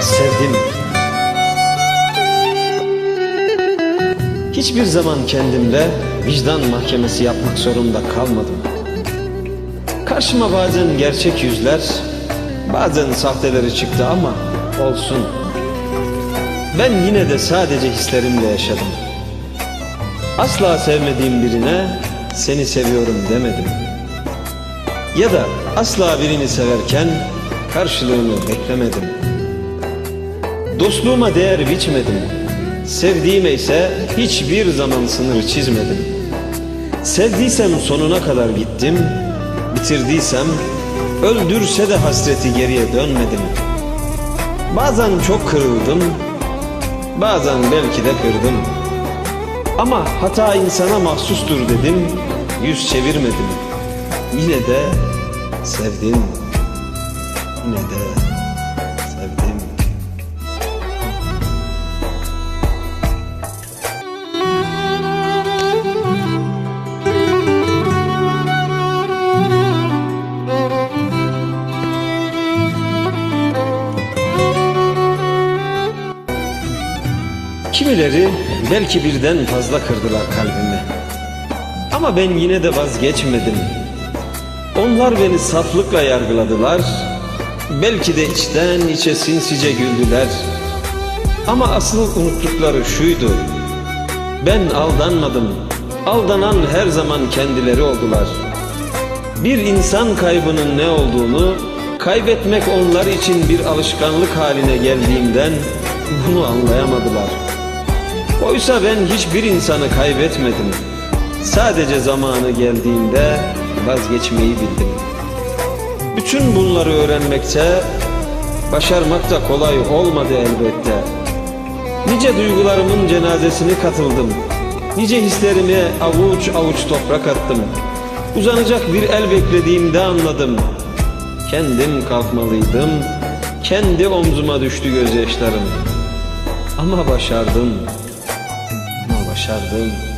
sevdim. Hiçbir zaman kendimde vicdan mahkemesi yapmak zorunda kalmadım. Karşıma bazen gerçek yüzler, bazen sahteleri çıktı ama olsun. Ben yine de sadece hislerimle yaşadım. Asla sevmediğim birine seni seviyorum demedim. Ya da asla birini severken karşılığını beklemedim.'' Dostluğuma değer biçmedim. Sevdiğime ise hiçbir zaman sınır çizmedim. Sevdiysem sonuna kadar gittim. Bitirdiysem öldürse de hasreti geriye dönmedim. Bazen çok kırıldım. Bazen belki de kırdım. Ama hata insana mahsustur dedim. Yüz çevirmedim. Yine de sevdim. Yine de Kimileri belki birden fazla kırdılar kalbimi. Ama ben yine de vazgeçmedim. Onlar beni saflıkla yargıladılar. Belki de içten içe sinsice güldüler. Ama asıl unuttukları şuydu. Ben aldanmadım. Aldanan her zaman kendileri oldular. Bir insan kaybının ne olduğunu, kaybetmek onlar için bir alışkanlık haline geldiğinden bunu anlayamadılar. Oysa ben hiçbir insanı kaybetmedim. Sadece zamanı geldiğinde vazgeçmeyi bildim. Bütün bunları öğrenmekte, başarmak da kolay olmadı elbette. Nice duygularımın cenazesini katıldım. Nice hislerime avuç avuç toprak attım. Uzanacak bir el beklediğimde anladım. Kendim kalkmalıydım. Kendi omzuma düştü gözyaşlarım. Ama başardım. achar bem.